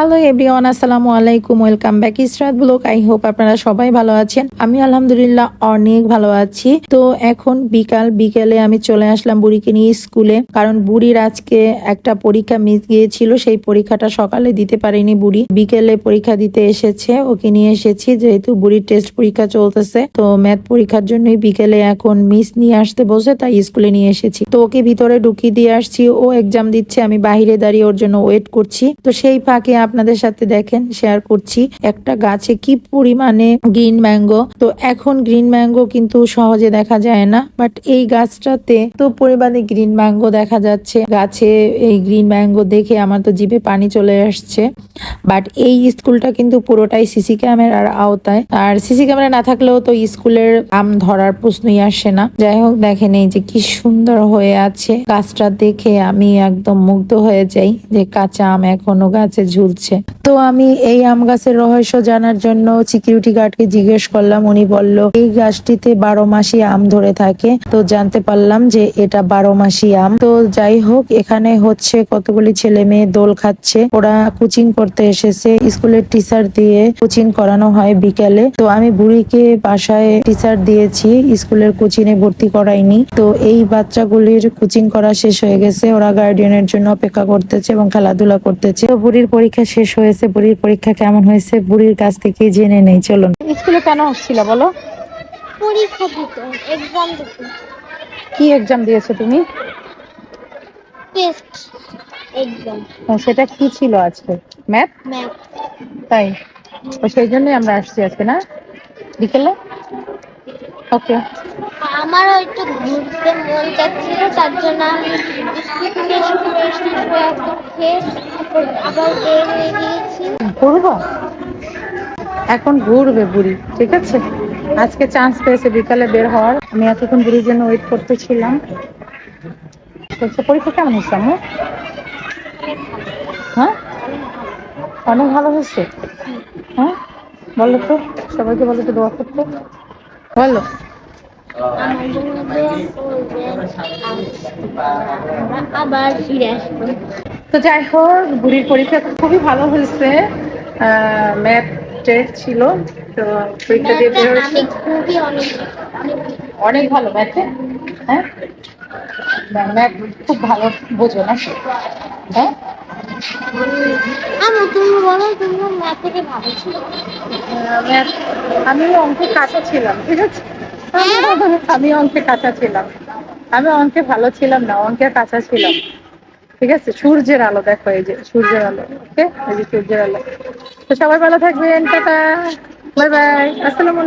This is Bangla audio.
হ্যালো এভরিওয়ান আসসালামু আলাইকুম welcome back Israt vlog I hope আপনারা সবাই ভালো আছেন। আমি আলহামদুলিল্লাহ অনেক ভালো আছি। তো এখন বিকাল, বিকেলে আমি চলে আসলাম বুড়িকে নিয়ে স্কুলে। কারণ বুড়ির আজকে একটা পরীক্ষা মিস গিয়েছিল। সেই পরীক্ষাটা সকালে দিতে পারেনি বুড়ি। বিকেলে পরীক্ষা দিতে এসেছে। ওকে নিয়ে এসেছি। যেহেতু বুড়ির টেস্ট পরীক্ষা চলতেছে, তো ম্যাথ পরীক্ষার জন্যই বিকেলে এখন মিস নিয়ে আসতে বসে, তাই স্কুলে নিয়ে এসেছি। তো ওকে ভিতরে ঢুকিয়ে দিয়ে আসছি। ও এক্সাম দিচ্ছে। আমি বাইরে দাঁড়িয়ে ওর জন্য ওয়েট করছি। তো সেই ফাঁকে আপনাদের সাথে দেখেন শেয়ার করছি। একটা গাছে কি পরিমাণে গ্রিন ম্যাঙ্গো তো এখন গ্রিন ম্যাঙ্গো কিন্তু সহজে দেখা যায় না বাট এই গাছটাতে তো পরিমাণে গ্রিন ম্যাঙ্গো দেখা যাচ্ছে। গাছে এই গ্রিন ম্যাঙ্গো দেখে আমার তো জিভে পানি চলে আসছে। বাট এই স্কুলটা কিন্তু পুরোটাই সিসি ক্যামেরার আওতায়। আর সিসি ক্যামেরা না থাকলেও তো স্কুলের আম ধরার প্রশ্নই আসে না। যাই হোক, দেখেন এই যে কি সুন্দর হয়ে আছে। গাছটা দেখে আমি একদম মুগ্ধ হয়ে যাই যে কাঁচা আম এখনও গাছে ঝুলছে তো আমি এই আম গাছের রহস্য জানার জন্য সিকিউরিটি গার্ডকে জিজ্ঞেস করলাম। উনি বলল, এই গাছটিতে বারো মাসি আম ধরে থাকে। তো জানতে পারলাম যে এটা বারো মাসি আম। তো যাই হোক, এখানে হচ্ছে কতগুলি ছেলে মেয়ে দোল খাচ্ছে। ওরা কোচিং করতে এসেছে। স্কুলের টিচার দিয়ে কোচিং করানো হয় বিকেলে। তো আমি বুড়িকে বাসায় টিচার দিয়েছি। স্কুলের কোচিং এ ভর্তি করাইনি। তো এই বাচ্চাগুলির কোচিং করা শেষ হয়ে গেছে। ওরা গার্ডিয়ানের জন্য অপেক্ষা করতেছে এবং খেলাধুলা করতেছে। তো বুড়ির পরীক্ষা শেষ হয়েছে বুড়ির পরীক্ষা কেমন হয়েছে বুড়ির কাছ থেকে জেনে নেই চলুন। স্কুলে কেন আসছিল বলো? পরীক্ষা দিতে এক্সাম দিতে। কি এক্সাম দিয়েছ তুমি? টেস্ট এক্সাম ও, সেটা কি ছিল আজকে? ম্যাথ ম্যাথ তাই? তো সেই জন্যই আমরা আসছি আজকে না? বিকেলে? ওকে আমার হয়তো ঘুরতে মন চাচ্ছিল তার জন্য আমি ঘুরবো? এখন ঘুরবে বুড়ি, ঠিক আছে? আজকে চান্স পেয়েছে বিকালে বের হওয়ার। আমি এতক্ষণ বুড়ির জন্য ওয়েট করতেছিলাম। সে পরীক্ষা কেমন হচ্ছে আমার হ্যাঁ? অনেক ভালো হয়েছে। হ্যাঁ? বলো তো, সবাইকে বলো তো দোয়া করতে। বলো। আবার ফিরে আসব তো যাই হোক বুড়ির পরীক্ষা খুবই ভালো হয়েছে। ম্যাথ টেস্ট ছিল তো পরীক্ষা দিয়ে বের আমি হয়েছে খুবই অনেক ভালো ম্যাথে হ্যাঁ? ম্যাথ খুব ভালো বোঝো না হ্যাঁ? আমি অঙ্কে কাঁচা ছিলাম ঠিক আছে? আমি অঙ্কে কাঁচা ছিলাম। আমি অঙ্কে ভালো ছিলাম না, অঙ্কে কাঁচা ছিলাম। ঠিক আছে? সূর্যের আলো, দেখো এই যে সূর্যের আলো, ওকে? এই যে সূর্যের আলো। তো সবাই ভালো থাকবেন, টাটা। Bye bye. আসসালামু